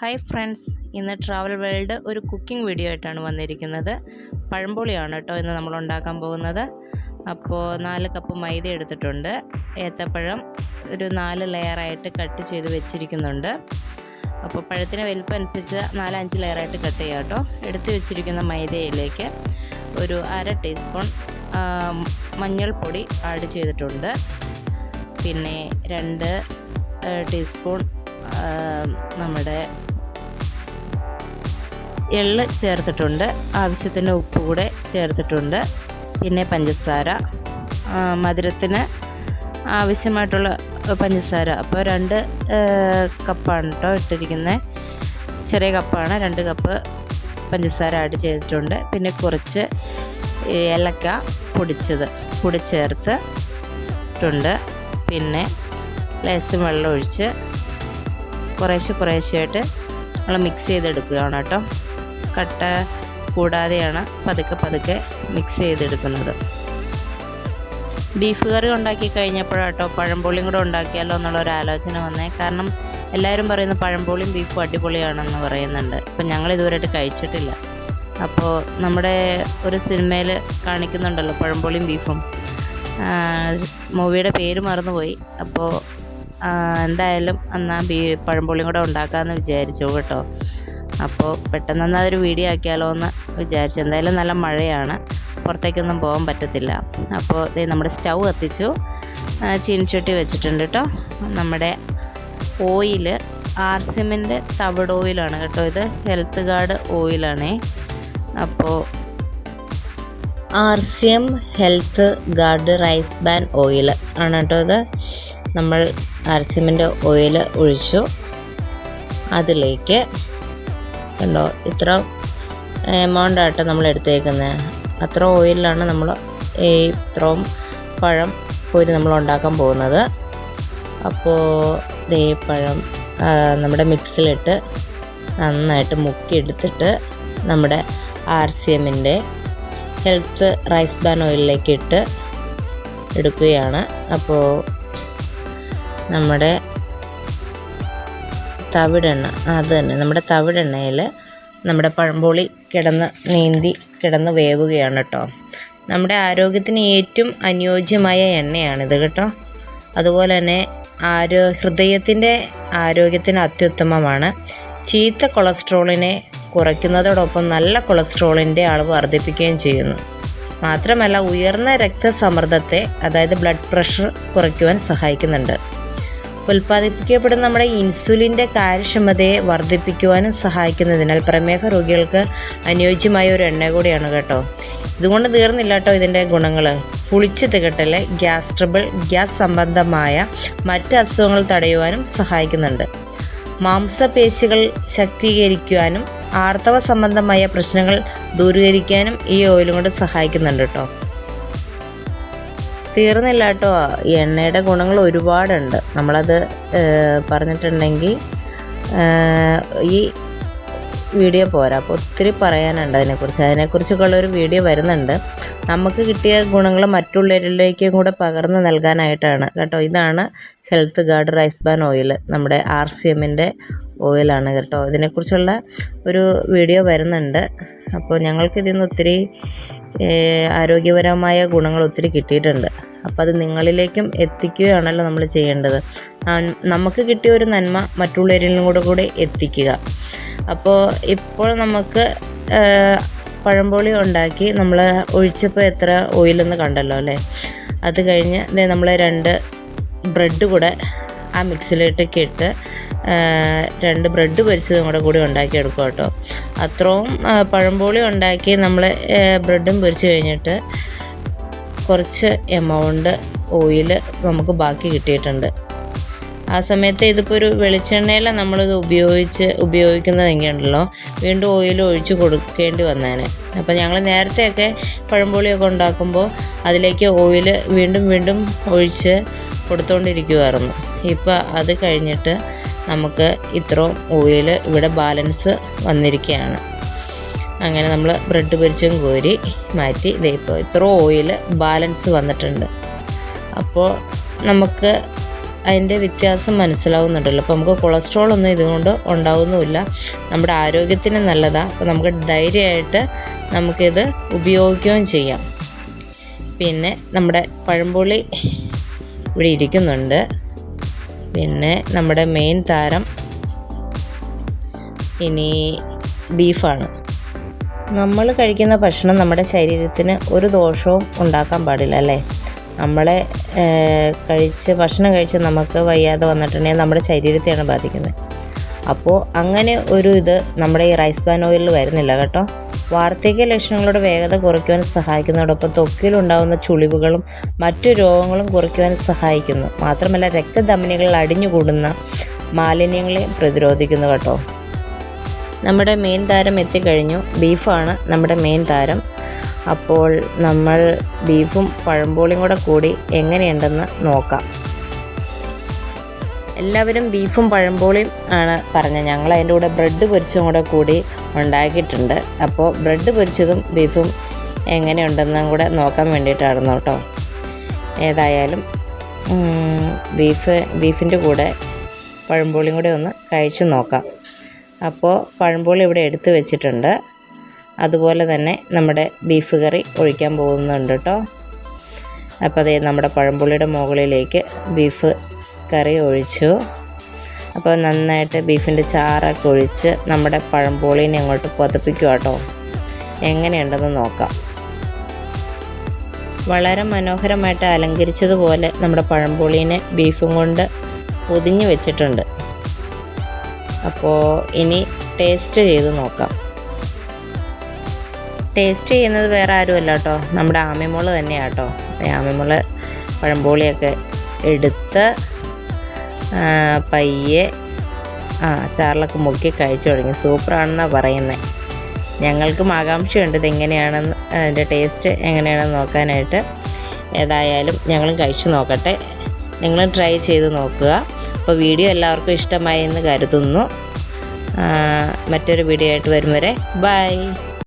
Hi friends ഇന്ന് travel world ഒരു cooking video ആയിട്ടാണ് വന്നിരിക്കുന്നത്. പഴംപൊളിയാണ് കേട്ടോ ഇന്ന് നമ്മൾ ഉണ്ടാക്കാൻ പോകുന്നത്. അപ്പോൾ നാല് കപ്പ് മൈദ എടുത്തിട്ടുണ്ട്. ഏത്തപ്പഴം ഒരു നാല് ലെയറായിട്ട് കട്ട് ചെയ്ത് വെച്ചിരിക്കുന്നുണ്ട്. അപ്പോൾ പഴത്തിന് വലിപ്പം അനുസരിച്ച് നാലഞ്ച് ലെയറായിട്ട് കട്ട് ചെയ്യാം കേട്ടോ. എടുത്ത് വെച്ചിരിക്കുന്ന മൈദയിലേക്ക് ഒരു അര ടീസ്പൂൺ മഞ്ഞൾപ്പൊടി ആഡ് ചെയ്തിട്ടുണ്ട്. പിന്നെ രണ്ട് ടീസ്പൂൺ നമ്മുടെ എള്ള് ചേർത്തിട്ടുണ്ട്. ആവശ്യത്തിന് ഉപ്പ് കൂടെ ചേർത്തിട്ടുണ്ട്. പിന്നെ പഞ്ചസാര. മധുരത്തിന് ആവശ്യമായിട്ടുള്ള പഞ്ചസാര. അപ്പോൾ രണ്ട് കപ്പാണ് കേട്ടോ ഇട്ടിരിക്കുന്നത് ചെറിയ കപ്പാണ്. രണ്ട് കപ്പ് പഞ്ചസാര ആഡ് ചെയ്തിട്ടുണ്ട്. പിന്നെ കുറച്ച് ഏലക്ക പൊടിച്ചത് പൊടി ചേർത്തിട്ടുണ്ട് പിന്നെ ലേശം വെള്ളം ഒഴിച്ച് കുറേശ്ശെ കുറേശ്ശെയായിട്ട് നമ്മൾ മിക്സ് ചെയ്തെടുക്കുകയാണ് കേട്ടോ. കട്ട കൂടാതെയാണ് പതുക്കെ പതുക്കെ മിക്സ് ചെയ്തെടുക്കുന്നത്. ബീഫ് കറി ഉണ്ടാക്കി കഴിഞ്ഞപ്പോഴാട്ടോ പഴംപൊളിയും കൂടെ ഉണ്ടാക്കിയാലോ എന്നുള്ള ഒരു ആലോചന വന്നേ. കാരണം എല്ലാവരും പറയുന്ന പഴംപൊളിയും ബീഫും അടിപൊളിയാണെന്ന് പറയുന്നുണ്ട്. അപ്പം ഞങ്ങൾ ഇതുവരെയായിട്ട് കഴിച്ചിട്ടില്ല. അപ്പോൾ നമ്മുടെ ഒരു സിനിമയിൽ കാണിക്കുന്നുണ്ടല്ലോ പഴംപൊളിയും ബീഫും മൂവിയുടെ പേര് മറന്നുപോയി. അപ്പോൾ എന്തായാലും എന്നാൽ ബീ പഴംപൊളിയും കൂടെ ഉണ്ടാക്കാമെന്ന് വിചാരിച്ചു കേട്ടോ. അപ്പോൾ പെട്ടെന്ന് അതൊരു വീഡിയോ ആക്കിയാലോ എന്ന് വിചാരിച്ചു. എന്തായാലും നല്ല മഴയാണ്. പുറത്തേക്കൊന്നും പോകാൻ പറ്റത്തില്ല. അപ്പോൾ ഇത് നമ്മുടെ സ്റ്റൗ കത്തിച്ചു. ചീനിച്ചട്ടി വെച്ചിട്ടുണ്ട് കേട്ടോ നമ്മുടെ ഓയിൽ ആർ സിമിന്റെ തവിട് ഓയിലാണ് കേട്ടോ ഇത്. ഹെൽത്ത് ഗാർഡ് ഓയിലാണേ. അപ്പോൾ R C M health guard rice bran oil ആണ് കേട്ടോ ഇത്. നമ്മൾ ആർ സി എമ്മിന്റെ ഓയിൽ ഒഴിച്ചു. അതിലേക്ക് കണ്ടോ? ഇത്ര എമൗണ്ട് ആയിട്ട് നമ്മൾ എടുത്തേക്കുന്നത് അത്ര ഓയിലാണ് നമ്മൾ ഈ ഇത്രയും പഴം പൊരി നമ്മൾ ഉണ്ടാക്കാൻ പോകുന്നത്. അപ്പോൾ ദേ പഴം നമ്മുടെ മിക്സിലിട്ട് നന്നായിട്ട് മുക്കിയെടുത്തിട്ട് നമ്മുടെ ആർ സി എമ്മിന്റെ ഹെൽത്ത് റൈസ് ബാൻ ഓയിലിലേക്ക് ഇട്ട് എടുക്കുകയാണ്. അപ്പോൾ നമ്മുടെ തവിടെണ്ണ. അത് തന്നെ. നമ്മുടെ തവിടെണ്ണയിൽ നമ്മുടെ പഴംപൊളി കിടന്ന് നീന്തി കിടന്ന് വേവുകയാണ് കേട്ടോ നമ്മുടെ ആരോഗ്യത്തിന് ഏറ്റവും അനുയോജ്യമായ എണ്ണയാണിത് കേട്ടോ. അതുപോലെ തന്നെ ആരോ ഹൃദയത്തിന്റെ ആരോഗ്യത്തിന് അത്യുത്തമമാണ്. ചീത്ത കൊളസ്ട്രോളിനെ കുറയ്ക്കുന്നതോടൊപ്പം നല്ല കൊളസ്ട്രോളിന്റെ അളവ് വർദ്ധിപ്പിക്കുകയും ചെയ്യുന്നു. മാത്രമല്ല ഉയർന്ന രക്തസമ്മർദ്ദത്തെ അതായത് ബ്ലഡ് പ്രഷർ കുറയ്ക്കുവാൻ സഹായിക്കുന്നുണ്ട്. ഉൽപ്പാദിപ്പിക്കപ്പെടുന്ന നമ്മുടെ ഇൻസുലിന്റെ കാര്യക്ഷമതയെ വർദ്ധിപ്പിക്കുവാനും സഹായിക്കുന്നതിനാൽ പ്രമേഹ രോഗികൾക്ക് അനുയോജ്യമായ ഒരു എണ്ണ കൂടിയാണ് കേട്ടോ. ഇതുകൊണ്ട് തീർന്നില്ല കേട്ടോ ഇതിന്റെ ഗുണങ്ങൾ. പുളിച്ച് തികട്ടൽ ഗ്യാസ് ഗ്യാസ് സംബന്ധമായ മറ്റ് അസുഖങ്ങൾ തടയുവാനും സഹായിക്കുന്നുണ്ട്. മാംസപേശികൾ ശക്തീകരിക്കുവാനും ആർത്തവ സംബന്ധമായ പ്രശ്നങ്ങൾ ദൂരീകരിക്കാനും ഈ ഓയിലും കൊണ്ട് സഹായിക്കുന്നുണ്ട് കേട്ടോ. തീർന്നില്ല കേട്ടോ. എണ്ണയുടെ ഗുണങ്ങൾ ഒരുപാടുണ്ട്. നമ്മളത് പറഞ്ഞിട്ടുണ്ടെങ്കിൽ ഈ വീഡിയോ പോരാ. അപ്പോൾ ഒത്തിരി പറയാനുണ്ട് അതിനെക്കുറിച്ച്. അതിനെക്കുറിച്ചൊക്കെയുള്ള ഒരു വീഡിയോ വരുന്നുണ്ട്. നമുക്ക് കിട്ടിയ ഗുണങ്ങൾ മറ്റുള്ളവരിലേക്കും കൂടെ പകർന്നു നൽകാനായിട്ടാണ് കേട്ടോ. ഇതാണ് health guard rice bran oil. നമ്മുടെ ആർ സി എമ്മിന്റെ ഓയിലാണ് കേട്ടോ. ഇതിനെക്കുറിച്ചുള്ള ഒരു വീഡിയോ വരുന്നുണ്ട്. അപ്പോൾ ഞങ്ങൾക്കിതിൽ നിന്ന് ഒത്തിരി ആരോഗ്യപരമായ ഗുണങ്ങൾ ഒത്തിരി കിട്ടിയിട്ടുണ്ട്. അപ്പോൾ അത് നിങ്ങളിലേക്കും എത്തിക്കുകയാണല്ലോ നമ്മൾ ചെയ്യേണ്ടത്. നമുക്ക് കിട്ടിയ ഒരു നന്മ മറ്റുള്ളവരിലും കൂടെ കൂടെ എത്തിക്കുക. അപ്പോൾ ഇപ്പോൾ നമുക്ക് പഴംപൊളി ഉണ്ടാക്കി നമ്മൾ ഒഴിച്ചപ്പോൾ എത്ര ഓയിലെന്ന് കണ്ടല്ലോ അല്ലേ? അത് കഴിഞ്ഞ് നമ്മൾ രണ്ട് ബ്രെഡ് കൂടെ ആ മിക്സിലിട്ട് ഇട്ട് രണ്ട് ബ്രെഡ് പൊരിച്ചതും കൂടെ കൂടി ഉണ്ടാക്കിയെടുക്കുക കേട്ടോ. അത്രയും പഴംപൊളി ഉണ്ടാക്കി നമ്മൾ ബ്രെഡും പൊരിച്ച് കഴിഞ്ഞിട്ട് കുറച്ച് എമൗണ്ട് ഓയിൽ നമുക്ക് ബാക്കി കിട്ടിയിട്ടുണ്ട്. ആ സമയത്ത് ഇതിപ്പോൾ ഒരു വെളിച്ചെണ്ണയിൽ നമ്മളിത് ഉപയോഗിച്ച് ഉപയോഗിക്കുന്നതെങ്കിലുണ്ടല്ലോ വീണ്ടും ഓയിൽ ഒഴിച്ച് കൊടുക്കേണ്ടി വന്നേനെ. അപ്പോൾ ഞങ്ങൾ നേരത്തെയൊക്കെ പഴംപൊളിയൊക്കെ ഉണ്ടാക്കുമ്പോൾ അതിലേക്ക് ഓയിൽ വീണ്ടും വീണ്ടും ഒഴിച്ച് കൊടുത്തുകൊണ്ടിരിക്കുമായിരുന്നു ഇപ്പോൾ അത് കഴിഞ്ഞിട്ട് നമുക്ക് ഇത്രയും ഓയിൽ ഇവിടെ ബാലൻസ് വന്നിരിക്കുകയാണ്. അങ്ങനെ നമ്മൾ ബ്രെഡ് പൊരിച്ചും കോരി മാറ്റി ഇതേ ഇപ്പോൾ ഇത്ര ഓയിൽ ബാലൻസ് വന്നിട്ടുണ്ട്. അപ്പോൾ നമുക്ക് അതിന്റെ വ്യത്യാസം മനസ്സിലാവുന്നുണ്ടല്ലോ. അപ്പോൾ നമുക്ക് കൊളസ്ട്രോൾ ഒന്നും ഇതുകൊണ്ട് ഉണ്ടാവുന്നുമില്ല. നമ്മുടെ ആരോഗ്യത്തിന് നല്ലതാണ് അപ്പോൾ നമുക്ക് ധൈര്യമായിട്ട് നമുക്കിത് ഉപയോഗിക്കുകയും ചെയ്യാം. പിന്നെ നമ്മുടെ പഴംപൊളി ഇവിടെ ഇരിക്കുന്നുണ്ട്. പിന്നെ നമ്മുടെ മെയിൻ താരം ഇനി ബീഫാണ് നമ്മൾ കഴിക്കുന്ന ഭക്ഷണം നമ്മുടെ ശരീരത്തിന് ഒരു ദോഷവും ഉണ്ടാക്കാൻ പാടില്ല അല്ലേ? നമ്മളെ കഴിച്ച് ഭക്ഷണം കഴിച്ച് നമുക്ക് വയ്യാതെ വന്നിട്ടുണ്ടെങ്കിൽ നമ്മുടെ ശരീരത്തെയാണ് ബാധിക്കുന്നത്. അപ്പോൾ അങ്ങനെ ഒരു ഇത് നമ്മുടെ ഈ റൈസ് പാൻ ഓയിലിൽ വരുന്നില്ല കേട്ടോ. വാർദ്ധക്യ ലക്ഷണങ്ങളുടെ വേഗത കുറയ്ക്കുവാൻ സഹായിക്കുന്നതോടൊപ്പം ത്വക്കിലുണ്ടാകുന്ന ചുളിവുകളും മറ്റു രോഗങ്ങളും കുറയ്ക്കുവാൻ സഹായിക്കുന്നു. മാത്രമല്ല രക്തധമനികളിൽ അടിഞ്ഞുകൂടുന്ന മാലിന്യങ്ങളെ പ്രതിരോധിക്കുന്നു കേട്ടോ. നമ്മുടെ മെയിൻ താരം എത്തിക്കഴിഞ്ഞു. ബീഫാണ് നമ്മുടെ മെയിൻ താരം. അപ്പോൾ നമ്മൾ ബീഫും പഴംപോളിയും കൂടെ കൂടി എങ്ങനെയുണ്ടെന്ന് നോക്കാം. എല്ലാവരും ബീഫും പഴംപോളിയും ആണ് പറഞ്ഞത്. ഞങ്ങൾ അതിന്റെ കൂടെ ബ്രെഡ് പൊരിച്ചും കൂടെ കൂടി ഉണ്ടാക്കിയിട്ടുണ്ട്. അപ്പോൾ ബ്രെഡ് പൊരിച്ചതും ബീഫും എങ്ങനെയുണ്ടെന്നും കൂടെ നോക്കാൻ വേണ്ടിയിട്ടായിരുന്നു കേട്ടോ. ഏതായാലും ബീഫ് ബീഫിന്റെ കൂടെ പഴംപോളിയും കൂടെ ഒന്ന് കഴിച്ചു നോക്കാം. അപ്പോൾ പഴംപൊളി ഇവിടെ എടുത്തു വെച്ചിട്ടുണ്ട്. അതുപോലെ തന്നെ നമ്മുടെ ബീഫ് കറി ഒഴിക്കാൻ പോകുന്നുണ്ട് കേട്ടോ അപ്പോൾ അതേ നമ്മുടെ പഴംപൊളിയുടെ മുകളിലേക്ക് ബീഫ് കറി ഒഴിച്ചു. അപ്പോൾ നന്നായിട്ട് ബീഫിന്റെ ചാറൊക്കെ ഒഴിച്ച് നമ്മുടെ പഴംപൊളിനെ അങ്ങോട്ട് പുതപ്പിക്കുക കേട്ടോ എങ്ങനെയുണ്ടെന്ന് നോക്കാം. വളരെ മനോഹരമായിട്ട് അലങ്കരിച്ചതുപോലെ നമ്മുടെ പഴംപൊളീനെ ബീഫും കൊണ്ട് പൊതിഞ്ഞ് വെച്ചിട്ടുണ്ട്. അപ്പോൾ ഇനി ടേസ്റ്റ് ചെയ്ത് നോക്കാം. ടേസ്റ്റ് ചെയ്യുന്നത് വേറെ ആരുമല്ല കേട്ടോ നമ്മുടെ ആമിമോൾ തന്നെയാണ് കേട്ടോ ആമിമോൾ പഴംപോളിയൊക്കെ എടുത്ത് പയ്യെ ആ ചാറിലൊക്കെ മുക്കി കഴിച്ചു തുടങ്ങി. സൂപ്പറാണെന്നാണ് പറയുന്നത് ഞങ്ങൾക്കും ആകാംക്ഷയുണ്ട് ഇതെങ്ങനെയാണെന്ന് അതിന്റെ ടേസ്റ്റ് എങ്ങനെയാണെന്ന് നോക്കാനായിട്ട്. ഏതായാലും ഞങ്ങളും കഴിച്ചു നോക്കട്ടെ. നിങ്ങളും ട്രൈ ചെയ്ത് നോക്കുക. അപ്പോൾ വീഡിയോ എല്ലാവർക്കും ഇഷ്ടമായി എന്ന് കരുതുന്നു. മറ്റൊരു വീഡിയോ ആയിട്ട് വരും വരെ ബൈ.